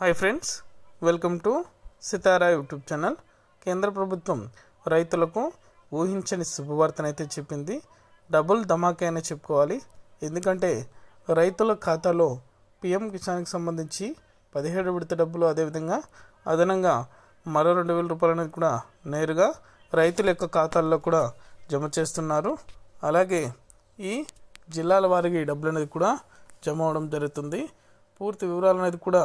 Hi friends welcome to Sitara YouTube channel కేంద్ర ప్రభుత్వం రైతులకు ఊహించని శుభవార్తనైతే చెప్పింది. డబుల్ ధమాకే అని చెప్పుకోవాలి. ఎందుకంటే రైతుల ఖాతాలో పిఎం కిసాన్కి సంబంధించి పదిహేడు విడత డబ్బులు అదేవిధంగా అదనంగా మరో రెండు వేల రూపాయలు అనేది కూడా నేరుగా రైతుల యొక్క ఖాతాల్లో కూడా జమ చేస్తున్నారు. అలాగే ఈ జిల్లాల వారికి ఈ డబ్బులు అనేది కూడా జమ అవడం జరుగుతుంది. పూర్తి వివరాలు అనేది కూడా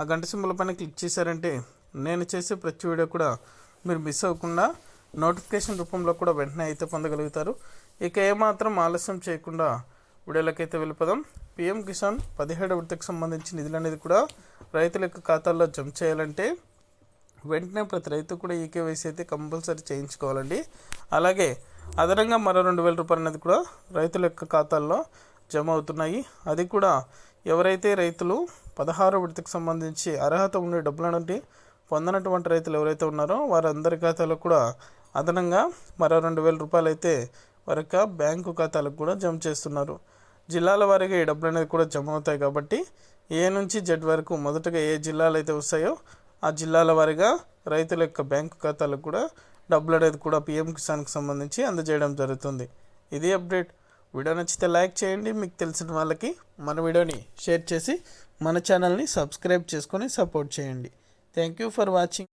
ఆ గంట సింబల్ పైన క్లిక్ చేశారంటే నేను చేసే ప్రతి వీడియో కూడా మీరు మిస్ అవ్వకుండా నోటిఫికేషన్ రూపంలో కూడా వెంటనే అయితే పొందగలుగుతారు. ఇక ఏమాత్రం ఆలస్యం చేయకుండా వీడియోలకైతే వెళ్ళిపోదాం. పిఎం కిసాన్ పదిహేడు విడతకు సంబంధించి నిధులు అనేది కూడా రైతుల యొక్క ఖాతాల్లో జమ చేయాలంటే వెంటనే ప్రతి రైతు కూడా ఈ కేవైసీ అయితే కంపల్సరీ చేయించుకోవాలండి. అలాగే అదనంగా మరో రెండు వేల రూపాయలు అనేది కూడా రైతుల యొక్క ఖాతాల్లో జమ అవుతున్నాయి. అది కూడా ఎవరైతే రైతులు పదహారు విడతకు సంబంధించి అర్హత ఉండే డబ్బులు పొందనటువంటి రైతులు ఎవరైతే ఉన్నారో వారందరి ఖాతాలో కూడా అదనంగా మరో రెండు వేల రూపాయలు అయితే వారి యొక్క బ్యాంకు ఖాతాలకు కూడా జమ చేస్తున్నారు. జిల్లాల వారీగా ఈ డబ్బులు అనేది కూడా జమ అవుతాయి కాబట్టి ఏ నుంచి జెడ్ వరకు మొదటగా ఏ జిల్లాలు అయితే వస్తాయో ఆ జిల్లాల వారీగా రైతుల యొక్క బ్యాంకు ఖాతాలకు కూడా డబ్బులు అనేది కూడా పిఎం కిసాన్కి సంబంధించి అందజేయడం జరుగుతుంది. ఇది అప్డేట్. వీడియో నచ్చితే లైక్ చేయండి. మీకు తెలిసిన వాళ్ళకి మన వీడియోని షేర్ చేసి మన ఛానల్ని సబ్స్క్రైబ్ చేసుకొని సపోర్ట్ చేయండి. Thank you for watching